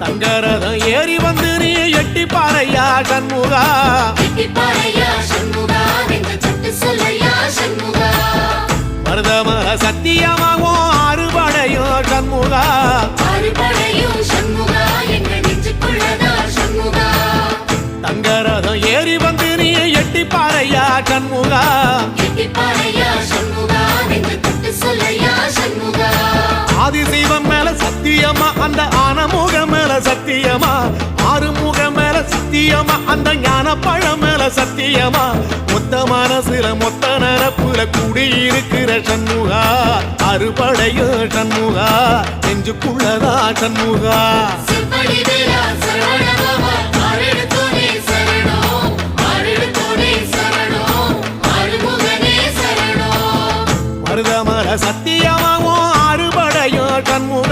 தங்கரதம் ஏறி வந்து நீ எட்டி பாறையா சண்முகா. மருதமர சத்தியமாகும் அறுபடையும் சண்முகா. தங்கரதம் ஏறி வந்து நீ எட்டி பாறையா சண்முகா. ஆதிசைவம் மேல சத்தியமா அந்த ஆனமுக சத்தியமா? அந்த ஞான பழமேல சத்தியமா? மொத்த மனசுல மொத்த நரப்புல கூடியிருக்கிற சண்முகா. அறுபடையோ சண்முகா. நெஞ்சுக்குள்ளதா சண்முகா. மருதமர சத்தியமாவும் அறுபடையோ சண்முகா.